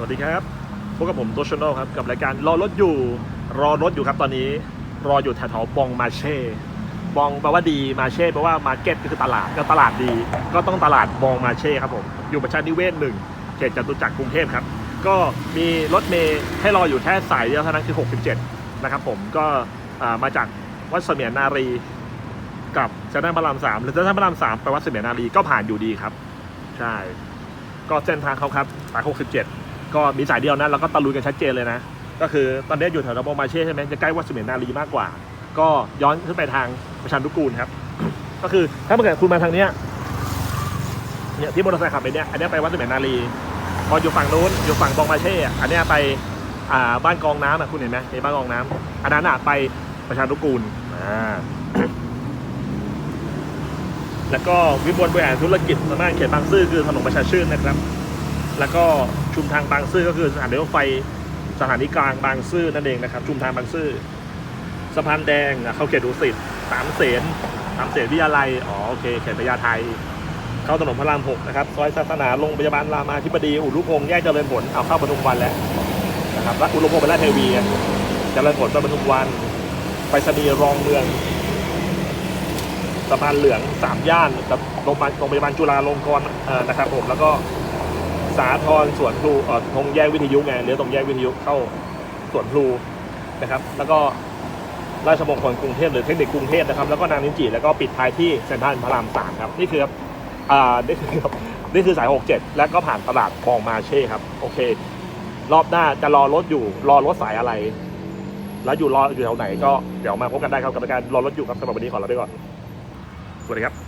สวัสดีครับพบกับผมโตชโนครับ กับรายการรอรถอยู่ รอรถอยู่ครับตอนนี้ รออยู่แถวๆบองมาเช่บองแปลว่าดีมาเช่แปลว่ามาร์เก็ตก็คือตลาดก็ตลาดดี ก็ต้องตลาดบองมาเช่ครับผม อยู่ประชานิเวศหนึ่งเขตจตุจักรกรุงเทพครับ ก็มีรถเมย์ให้รออยู่แค่สายเดียวเท่านั้นคือ 67 นะครับผมก็มาจากวัดเสมียนนารีกับเซ็นทรัลพระรามสามหรือเซ็นทรัลพระรามสามไปวัดเสมียนนารีก็ผ่านอยู่ดีครับ ใช่ ก็เส้นทางเขาครับสาย67 ก็มีสายเดียวนะแล้วก็ตะลุยกันชัดเจนเลยนะ ก็คือตอนนี้อยู่แถวระบมาเช่ใช่ไหมจะใกล้วัดเสมียนนารีมากกว่า ก็ย้อนขึ้นไปทางประชันทุกูลครับ ก็คือถ้าเมื่อกี้คุณมาทางเนี้ยเนี่ยที่มอเตอร์ไซค์ขับไปเนี่ยอันนี้ไปวัดเสมียนนารีพออยู่ฝั่งนู้นอยู่ฝั่งบองมาเช่ อันนี้ไปอ่าบ้านกองน้ำอะคุณเห็นไหมในบ้านกองน้ำอันนั้นอะไปประชันทุกูลอ่าแล้วก็วิบลบริหารธุรกิจสำนักเขตบางซื่อคือถนนประชาชื่นนะครับ แล้วก็ชุมทางบางซื่อก็คือสถานีรถไฟสถานีกลางบางซื่อนั่นเองนะครับ ชุมทางบางซื่อสะพานแดงเข้าเขตดุสิตสามเสนสามเสนวิทยาลัยอ๋อโอเคเขตพญาไทเข้าถนนพระรามหกนะครับซอยศาสนาโรงพยาบาลรามาธิบดีอุรุพงษ์แยกเจริญผลเอาเข้าปทุมวันแล้วนะครับแล้วอุรุพงษ์เป็นราชเทวีเจริญผลไปปทุมวัน ไปสนีรองเมืองสะพานเหลืองสามย่านกับโรงพยาบาลโรงพยาบาลจุฬาลงกรณ์นะครับผมแล้วก็ สาทรสวนพลูเอ่อตรงแยกวิทยุไงเลี้ยวตรงแยกวิทยุเข้าสวนพลูนะครับ แล้วก็ราชมงคลกรุงเทพหรือเทคนิคกรุงเทพนะครับ แล้วก็นางนินจีแล้วก็ปิดท้ายที่เซ็นทรัลพระรามสามครับนี่คือครับอ่านี่คือครับนี่คือสาย 67 แล้วก็ผ่านตลาดบองมาเช่ครับ โอเค รอบหน้าจะรอรถอยู่รอรถสายอะไร แล้วอยู่รออยู่แถวไหนก็เดี๋ยวมาพบกันได้ครับกับรายการรอรถอยู่ครับสำหรับวันนี้ขอลาไปก่อนสวัสดีครับ